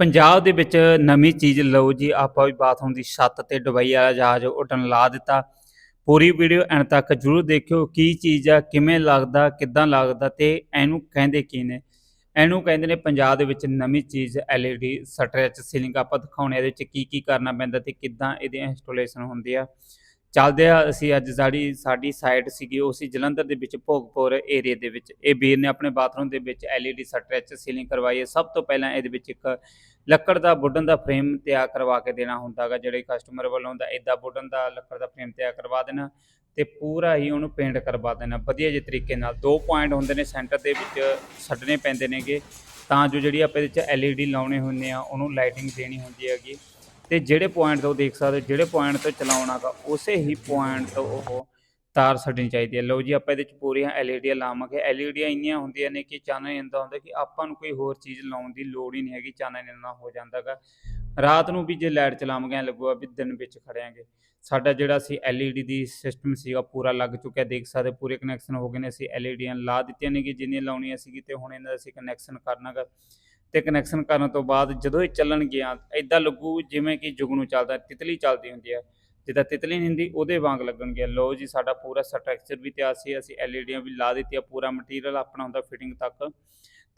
ਪੰਜਾਬ ਦੇ ਵਿੱਚ ਨਵੀਂ ਚੀਜ਼ ਲਓ ਜੀ, ਆਪਾਂ ਵੀ ਬਾਥਰੂਮ ਦੀ ਛੱਤ ਤੇ ਦੁਬਈ ਵਾਲਾ ਜਹਾਜ਼ ਉੱਡਣ ਲਾ ਦਿੱਤਾ। ਪੂਰੀ ਵੀਡੀਓ ਐਂਡ ਤੱਕ ਜਰੂਰ ਦੇਖਿਓ, ਕੀ ਚੀਜ਼ ਆ, ਕਿਵੇਂ ਲੱਗਦਾ, ਕਿੱਦਾਂ ਲੱਗਦਾ ਤੇ ਇਹਨੂੰ ਕਹਿੰਦੇ ਕੀ ਨੇ? ਇਹਨੂੰ ਕਹਿੰਦੇ ਨੇ ਪੰਜਾਬ ਦੇ ਵਿੱਚ ਨਵੀਂ ਚੀਜ਼ LED ਸਟ੍ਰੈਚ ਸੀਲਿੰਗ ਆਪਾਂ ਦਿਖਾਉਣੇ ਇਹਦੇ ਵਿੱਚ ਕੀ ਕੀ ਕਰਨਾ ਪੈਂਦਾ ਤੇ ਕਿੱਦਾਂ ਇਹਦੀ ਇੰਸਟਾਲੇਸ਼ਨ ਹੁੰਦੀ ਆ। ਚੱਲਦੇ ਆ, ਅਸੀਂ ਅੱਜ ਸਾਡੀ ਸਾਡੀ ਸਾਈਟ ਸੀਗੀ, ਉਹ ਸੀ ਜਲੰਧਰ ਦੇ ਵਿੱਚ ਭੋਗਪੁਰ ਏਰੀਆ ਦੇ ਵਿੱਚ। ਇਹ ਵੀਰ ਨੇ ਆਪਣੇ ਬਾਥਰੂਮ ਦੇ ਵਿੱਚ LED ਸਟ੍ਰੈਚ ਸੀਲਿੰਗ ਕਰਵਾਈ ਹੈ। ਸਭ ਤੋਂ ਪਹਿਲਾਂ ਇਹਦੇ ਵਿੱਚ ਇੱਕ ਲੱਕੜ ਦਾ ਬੁੱਢਣ ਦਾ ਫਰੇਮ ਤਿਆਰ ਕਰਵਾ ਕੇ ਦੇਣਾ ਹੁੰਦਾਗਾ ਜਿਹੜੇ ਕਸਟਮਰ ਵੱਲੋਂ ਦਾ ਇਦਾਂ ਬੁੱਢਣ ਦਾ ਲੱਕੜ ਦਾ ਫਰੇਮ ਤਿਆਰ ਕਰਵਾ ਦੇਣਾ ਤੇ ਪੂਰਾ ਹੀ ਉਹਨੂੰ ਪੇਂਟ ਕਰਵਾ ਦੇਣਾ। ਵਧੀਆ ਜਿਹੇ ਤਰੀਕੇ ਨਾਲ। ਦੋ ਪੁਆਇੰਟ ਹੁੰਦੇ ਨੇ ਸੈਂਟਰ ਦੇ ਵਿੱਚ, ਛੱਡਣੇ ਪੈਂਦੇ ਨੇਗੇ। ਤਾਂ ਜੋ ਜਿਹੜੀ ਆਪਾਂ ਇਹਦੇ ਵਿੱਚ LED ਲਾਉਣੇ ਹੁੰਦੇ ਆ, ਉਹਨੂੰ ਲਾਈਟਿੰਗ ਦੇਣੀ ਹੁੰਦੀ ਹੈਗੀ। ਤੇ ਜਿਹੜੇ ਪੁਆਇੰਟ ਤੋਂ ਦੇਖ ਸਕਦੇ ਹੋ, ਜਿਹੜੇ ਪੁਆਇੰਟ ਤੋਂ ਚਲਾਉਣਾਗਾ ਉਸੇ ਹੀ ਪੁਆਇੰਟ ਤੋਂ ਉਹ ਤਾਰ ਛੱਡਣੀ ਚਾਹੀਦੀ ਹੈ। ਲਓ ਜੀ ਆਪਾਂ ਇਹਦੇ ਵਿੱਚ ਪੂਰੀਆਂ ਐਲਈਡੀਆਂ ਲਾਵਾਂਗੇ। ਐਲਈਡੀਆਂ ਇੰਨੀਆਂ ਹੁੰਦੀਆਂ ਨੇ ਕਿ ਚਾਨਣ ਇੰਦਾ ਹੁੰਦਾ ਕਿ ਆਪਾਂ ਨੂੰ ਕੋਈ ਹੋਰ ਚੀਜ਼ ਲਾਉਣ ਦੀ ਲੋੜ ਹੀ ਨਹੀਂ ਹੈਗੀ ਚਾਨਣ ਇੰਨਾ ਹੋ ਜਾਂਦਾਗਾ ਰਾਤ ਨੂੰ ਵੀ ਜੇ ਲਾਈਟ ਚਲਾਵਾਂਗੇ ਐਂ ਲੱਗੂਗਾ ਵੀ ਦਿਨ ਵਿੱਚ ਖੜਿਆਂਗੇ। ਸਾਡਾ ਜਿਹੜਾ ਸੀ ਐਲਈਡੀ ਦੀ ਸਿਸਟਮ ਸੀਗਾ ਪੂਰਾ ਲੱਗ ਚੁੱਕਿਆ। ਦੇਖ ਸਕਦੇ ਪੂਰੇ ਕਨੈਕਸ਼ਨ ਹੋ ਗਏ ਨੇ। ਅਸੀਂ ਐਲਈਡੀਆਂ ਲਾ ਦਿੱਤੀਆਂ ਨੇ ਕਿ ਜਿੰਨੀਆਂ ਲਾਉਣੀਆਂ ਸੀਗੀ ਤੇ ਹੁਣ ਇਹਨਾਂ ਦਾ ਅਸੀਂ ਕਨੈਕਸ਼ਨ ਕਰਨਾਗਾ ਤੇ ਕਨੈਕਸ਼ਨ ਕਰਨ ਤੋਂ ਬਾਅਦ ਜਦੋਂ ਇਹ ਚੱਲਣਗੀਆਂ ਇਦਾਂ ਲੱਗੂ ਜਿਵੇਂ ਕਿ ਜੁਗਨੂ ਚੱਲਦਾ, ਤਿਤਲੀ ਚੱਲਦੀ ਹੁੰਦੀ ਹੈ ਜਿੱਦਾਂ ਤਿਤਲੀ ਨਹੀਂ ਹੁੰਦੀ, ਉਹਦੇ ਵਾਂਗ ਲੱਗਣਗੇ ਲੋ ਜੀ, ਸਾਡਾ ਪੂਰਾ ਸਟਰਕਚਰ ਵੀ ਤਿਆਰ ਸੀ, ਅਸੀਂ ਐਲਈਡੀਆਂ ਵੀ ਲਾ ਦਿੱਤੀਆਂ, ਪੂਰਾ ਮਟੀਰੀਅਲ ਆਪਣਾ ਹੁੰਦਾ ਫਿਟਿੰਗ ਤੱਕ।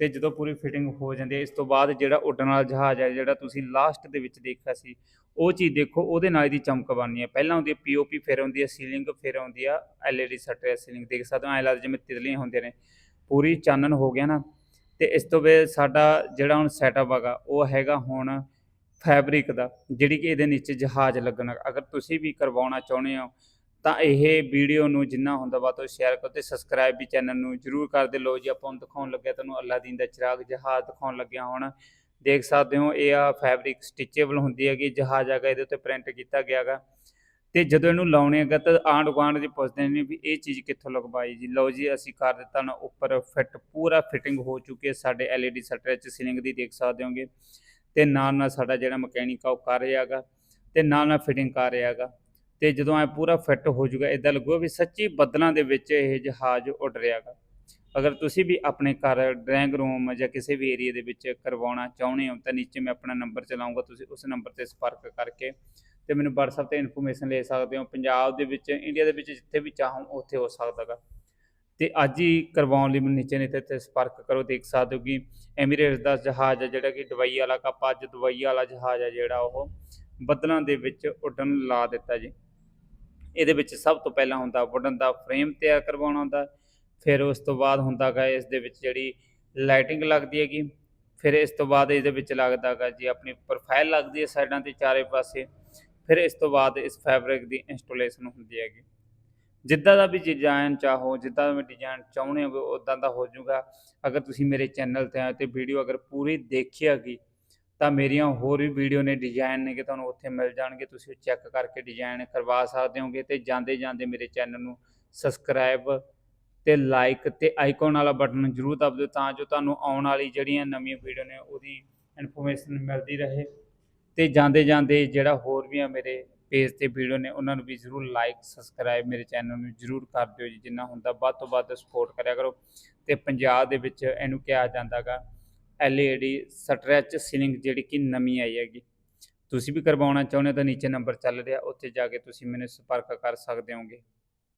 ਤੇ ਜਦੋਂ ਪੂਰੀ ਫਿਟਿੰਗ ਹੋ ਜਾਂਦੀ ਹੈ ਇਸ ਤੋਂ ਬਾਅਦ ਜਿਹੜਾ ਉੱਡਣ ਵਾਲਾ ਜਹਾਜ਼ ਹੈ ਜਿਹੜਾ ਤੁਸੀਂ ਲਾਸਟ ਦੇ ਵਿੱਚ ਦੇਖਿਆ ਸੀ, ਉਹ ਚੀਜ਼ ਦੇਖੋ, ਉਹਦੇ ਨਾਲ ਦੀ ਚਮਕ ਬਣਨੀ ਹੈ ਪਹਿਲਾਂ ਹੁੰਦੀ ਹੈ ਪੀਓਪੀ ਫਿਰ ਹੁੰਦੀ ਹੈ ਸੀਲਿੰਗ ਫਿਰ ਹੁੰਦੀ ਆ ਐਲਈਡੀ ਸਟਰੈਚ ਸੀਲਿੰਗ ਦੇਖ ਸਕਦੇ ਹੋ, ਐਂ ਲੱਗਦਾ ਜਿਵੇਂ ਤਿਤਲੀਆਂ ਹੁੰਦੀਆਂ ਨੇ। ਪੂਰੀ ਚਾਨਣ ਹੋ ਗਿਆ ਨਾ ਤੇ ਇਸ ਤੋਂ ਬਾਅਦ ਸਾਡਾ ਜਿਹੜਾ ਹੁਣ ਸੈਟਅਪ ਹੈਗਾ, ਉਹ ਹੈਗਾ ਹੁਣ ਫੈਬਰਿਕ ਦਾ, ਜਿਹੜੀ ਕਿ ਇਹਦੇ ਨੀਚੇ ਜਹਾਜ਼ ਲੱਗਣਾ ਅਗਰ ਤੁਸੀਂ ਵੀ ਕਰਵਾਉਣਾ ਚਾਹੁੰਦੇ ਹੋ, ਤਾਂ ਇਹ ਵੀਡੀਓ ਨੂੰ ਜਿੰਨਾ ਹੁੰਦਾ ਵਾ ਤੋਂ ਸ਼ੇਅਰ ਕਰੋ ਤੇ ਸਬਸਕ੍ਰਾਈਬ ਵੀ ਚੈਨਲ ਨੂੰ ਜਰੂਰ ਕਰ ਦੇ ਲੋ ਜੀ, ਆਪਾਂ ਨੂੰ ਦਿਖਾਉਣ ਲੱਗਿਆ ਤੁਹਾਨੂੰ ਅਲਾਦੀਨ ਦਾ ਚਿਰਾਗ ਜਹਾਜ਼ ਦਿਖਾਉਣ ਲੱਗਿਆ ਹੁਣ। ਦੇਖ ਸਕਦੇ ਹੋ, ਇਹ ਆ ਫੈਬਰਿਕ ਸਟਿਚੇਬਲ ਹੁੰਦੀ ਹੈਗੀ, ਜਹਾਜ਼ ਹੈਗਾ, ਇਹਦੇ ਉੱਤੇ ਪ੍ਰਿੰਟ ਕੀਤਾ ਗਿਆ ਗਿਆਗਾ ਤੇ ਜਦੋਂ ਇਹਨੂੰ ਲਾਉਣੇ ਹੈਗਾ ਤਾਂ ਆਂਢ ਗੁਆਂਢ ਜੀ ਪੁੱਛਦੇ ਨੇ ਵੀ ਇਹ ਚੀਜ਼ ਕਿੱਥੋਂ ਲਗਵਾਈ ਜੀ? ਲਓ ਜੀ, ਅਸੀਂ ਕਰ ਦਿੱਤਾ ਨਾ ਉੱਪਰ ਫਿੱਟ ਪੂਰਾ ਫਿਟਿੰਗ ਹੋ ਚੁੱਕੀ ਹੈ ਸਾਡੇ LED ਸਟ੍ਰੈਚ ਸੀਲਿੰਗ ਦੀ ਦੇਖ ਸਕਦੇ ਹੋਗੇ। ਤੇ ਨਾਲ ਨਾਲ ਸਾਡਾ ਜਿਹੜਾ ਮਕੈਨਿਕ ਆ ਉਹ ਕਰ ਰਿਹਾ ਹੈਗਾ ਤੇ ਨਾਲ ਨਾਲ ਫਿਟਿੰਗ ਕਰ ਰਿਹਾ ਹੈਗਾ। ਤੇ ਜਦੋਂ ਐ ਪੂਰਾ ਫਿੱਟ ਹੋ ਜਾਊਗਾ ਇਦਾਂ ਲੱਗੂਗਾ ਵੀ ਸੱਚੀ ਬੱਦਲਾਂ ਦੇ ਵਿੱਚ ਇਹ ਜਹਾਜ਼ ਉੱਡ ਰਿਹਾ ਹੈਗਾ। ਅਗਰ ਤੁਸੀਂ ਵੀ ਆਪਣੇ ਘਰ ਡਰਾਇੰਗ ਰੂਮ ਜਾਂ ਕਿਸੇ ਵੀ ਏਰੀਆ ਦੇ ਵਿੱਚ ਕਰਵਾਉਣਾ ਚਾਹੁੰਦੇ ਹੋ, ਤਾਂ ਨੀਚੇ ਮੈਂ ਆਪਣਾ ਨੰਬਰ ਚਲਾਉਂਗਾ, ਤੁਸੀਂ ਉਸ ਨੰਬਰ ਤੇ ਸੰਪਰਕ ਕਰਕੇ ਤੇ ਮੈਨੂੰ WhatsApp ਤੇ ਇਨਫੋਰਮੇਸ਼ਨ ਲੈ ਸਕਦੇ ਹੋ। ਪੰਜਾਬ ਦੇ ਵਿੱਚ ਇੰਡੀਆ ਦੇ ਵਿੱਚ ਜਿੱਥੇ ਵੀ ਚਾਹੋ, ਉੱਥੇ ਹੋ ਸਕਦਾਗਾ ਤੇ ਅੱਜ ਹੀ ਕਰਵਾਉਣ ਲਈ ਮੈਨੂੰ ਨੀਚੇ ਨੀਚੇ ਤੇ ਸੰਪਰਕ ਕਰੋ, ਦੇਖ ਸਕਦੇ ਹੋ ਕਿ ਐਮੀਰੇਟਸ ਦਾ ਜਹਾਜ਼ ਹੈ ਜਿਹੜਾ ਕਿ ਦਵਾਈ ਵਾਲਾ ਕੱਪ, ਅੱਜ ਦਵਾਈ ਵਾਲਾ ਜਹਾਜ਼ ਹੈ ਜਿਹੜਾ ਉਹ ਬੱਦਲਾਂ ਦੇ ਵਿੱਚ ਉੱਡਣ ਲਾ ਦਿੱਤਾ ਜੀ। ਇਹਦੇ ਵਿੱਚ ਸਭ ਤੋਂ ਪਹਿਲਾਂ ਹੁੰਦਾ ਉੱਡਣ ਦਾ ਫਰੇਮ ਤਿਆਰ ਕਰਵਾਉਣਾ ਹੁੰਦਾ, ਫਿਰ ਉਸ ਤੋਂ ਬਾਅਦ ਹੁੰਦਾਗਾ ਇਸ ਦੇ ਵਿੱਚ ਜਿਹੜੀ ਲਾਈਟਿੰਗ ਲੱਗਦੀ ਹੈਗੀ, ਫਿਰ ਇਸ ਤੋਂ ਬਾਅਦ ਇਹਦੇ ਵਿੱਚ ਲੱਗਦਾਗਾ ਜੀ ਆਪਣੀ ਪ੍ਰੋਫਾਈਲ ਲੱਗਦੀ ਹੈ ਸਾਈਡਾਂ ਤੇ ਚਾਰੇ ਪਾਸੇ। ਫਿਰ ਇਸ ਤੋਂ ਬਾਅਦ ਇਸ ਫੈਬਰਿਕ ਦੀ ਇੰਸਟਾਲੇਸ਼ਨ ਹੁੰਦੀ ਹੈਗੀ। ਜਿੱਦਾਂ ਦਾ ਵੀ ਡਿਜ਼ਾਈਨ ਚਾਹੋ, ਜਿੱਦਾਂ ਦਾ ਵੀ ਡਿਜ਼ਾਈਨ ਚਾਹੁੰਦੇ ਹੋ ਉਦਾਂ ਦਾ ਹੋ ਜਾਊਗਾ। ਅਗਰ ਤੁਸੀਂ ਮੇਰੇ ਚੈਨਲ ਤੇ ਆਏ ਤੇ ਵੀਡੀਓ ਅਗਰ ਪੂਰੀ ਦੇਖੀ ਹੈਗੀ, ਤਾਂ ਮੇਰੀਆਂ ਹੋਰ ਵੀ ਵੀਡੀਓ ਨੇ ਡਿਜ਼ਾਈਨ ਨੇ ਕਿ ਤੁਹਾਨੂੰ ਉੱਥੇ ਮਿਲ ਜਾਣਗੇ। ਤੁਸੀਂ ਚੈੱਕ ਕਰਕੇ ਡਿਜ਼ਾਈਨ ਕਰਵਾ ਸਕਦੇ ਹੋਗੇ ਤੇ ਜਾਂਦੇ ਜਾਂਦੇ ਮੇਰੇ ਚੈਨਲ ਨੂੰ ਸਬਸਕ੍ਰਾਈਬ ਤੇ ਲਾਈਕ ਤੇ ਆਈਕਨ ਵਾਲਾ ਬਟਨ ਜ਼ਰੂਰ ਦਬ ਦਿਓ, ਤਾਂ ਜੋ ਤੁਹਾਨੂੰ ਆਉਣ ਵਾਲੀ ਜਿਹੜੀਆਂ ਨਵੀਆਂ ਵੀਡੀਓ ਨੇ, ਉਹਦੀ ਇਨਫੋਰਮੇਸ਼ਨ ਮਿਲਦੀ ਰਹੇ। ਤੇ ਜਾਂਦੇ ਜਾਂਦੇ ਜਿਹੜਾ ਹੋਰ ਵੀ ਆ ਮੇਰੇ ਪੇਜ ਤੇ ਵੀਡੀਓ ਨੇ, ਉਹਨਾਂ ਨੂੰ ਵੀ ਜ਼ਰੂਰ ਲਾਈਕ ਸਬਸਕ੍ਰਾਈਬ ਮੇਰੇ ਚੈਨਲ ਨੂੰ ਜ਼ਰੂਰ ਕਰ ਦਿਓ ਜੀ, ਜਿੰਨਾ ਹੁੰਦਾ ਵੱਧ ਤੋਂ ਵੱਧ ਸਪੋਰਟ ਕਰਿਆ ਕਰੋ। ਤੇ ਪੰਜਾਬ ਦੇ ਵਿੱਚ ਇਹਨੂੰ ਕਿਹਾ ਜਾਂਦਾਗਾ LED ਸਟ੍ਰੈਚ ਸੀਲਿੰਗ ਜਿਹੜੀ ਕਿ ਨਵੀਂ ਆਈ ਹੈਗੀ। ਤੁਸੀਂ ਵੀ ਕਰਵਾਉਣਾ ਚਾਹੁੰਦੇ ਹੋ ਤਾਂ ਨੀਚੇ ਨੰਬਰ ਚੱਲ ਰਿਹਾ, ਉੱਥੇ ਜਾ ਕੇ ਤੁਸੀਂ ਮੈਨੂੰ ਸੰਪਰਕ ਕਰ ਸਕਦੇ ਹੋਗੇ।